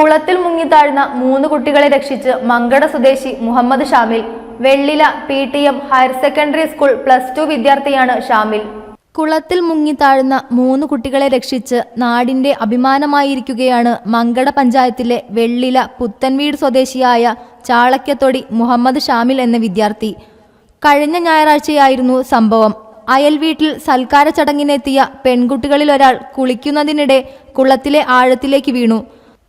കുളത്തിൽ മുങ്ങിത്താഴ്ന്ന മൂന്ന് കുട്ടികളെ രക്ഷിച്ച് മങ്കട സ്വദേശി Muhammad Shamil Vellila P T M higher secondary school plus two വിദ്യാർത്ഥിയാണ് ഷാമിൽ. കുളത്തിൽ മുങ്ങിത്താഴ്ന്ന മൂന്ന് കുട്ടികളെ രക്ഷിച്ച് നാടിന്റെ അഭിമാനമായിരിക്കുകയാണ് മങ്കട പഞ്ചായത്തിലെ വെള്ളില പുത്തൻവീട് സ്വദേശിയായ ചാളക്കത്തൊടി മുഹമ്മദ് ഷാമിൽ എന്ന വിദ്യാർത്ഥി. കഴിഞ്ഞ ഞായറാഴ്ചയായിരുന്നു സംഭവം. അയൽ വീട്ടിൽ സൽക്കാര ചടങ്ങിനെത്തിയ പെൺകുട്ടികളിൽ ഒരാൾ കുളിക്കുന്നതിനിടെ കുളത്തിലെ ആഴത്തിലേക്ക് വീണു.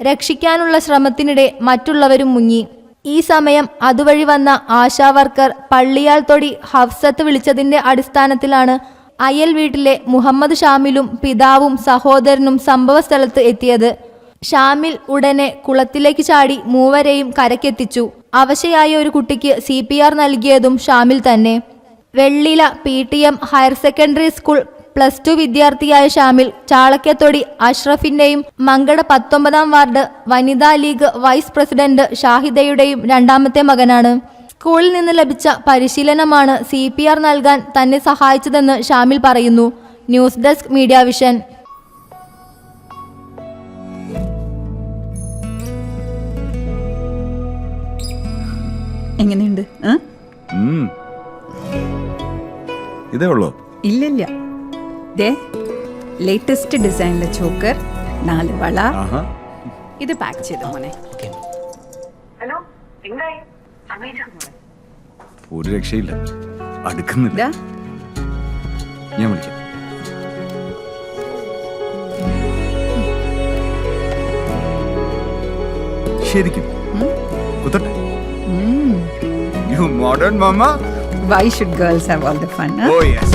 രക്ഷിക്കാനുള്ള ശ്രമത്തിനിടെ മറ്റുള്ളവരും മുങ്ങി. ഈ സമയം അതുവഴി വന്ന ആശാവർക്കർ പള്ളിയാൽ തൊടി ഹഫ്സത്ത് വിളിച്ചതിന്റെ അടിസ്ഥാനത്തിലാണ് അയൽ വീട്ടിലെ മുഹമ്മദ് ഷാമിലും പിതാവും സഹോദരനും സംഭവസ്ഥലത്ത് എത്തിയത്. ഷാമിൽ ഉടനെ കുളത്തിലേക്ക് ചാടി മൂവരെയും കരക്കെത്തിച്ചു അവശയായ ഒരു കുട്ടിക്ക് സി പി ആർ നൽകിയതും ഷാമിൽ തന്നെ. Vellila P T M higher secondary school plus two വിദ്യാർത്ഥിയായ ഷാമിൽ ചാളക്യത്തൊടി അഷ്റഫിന്റെയും മങ്കട പത്തൊമ്പതാം വാർഡ് വനിതാ ലീഗ് വൈസ് പ്രസിഡന്റ് ഷാഹിദയുടെയും രണ്ടാമത്തെ മകനാണ്. സ്കൂളിൽ നിന്ന് ലഭിച്ച പരിശീലനമാണ് സി പി ആർ നൽകാൻ തന്നെ സഹായിച്ചതെന്ന് ഷാമിൽ പറയുന്നു. News desk media vision. എങ്ങനെയുണ്ട്. ഇതേ ഉള്ളോ? ഇല്ലില്ല. ദേ ലേറ്റസ്റ്റ് ഡിസൈനിലെ ചോക്കർ നാല് വള. ഇത് പാക്ക് ചെയ്തു മോനെ? ഹലോ ഒരു രക്ഷയില്ല. അടുക്കുന്നില്ല. ഞാൻ വിളിക്കാം. ശരിക്കും. കുത്തട്ടെ. You modern mama why should girls have all the fun oh yes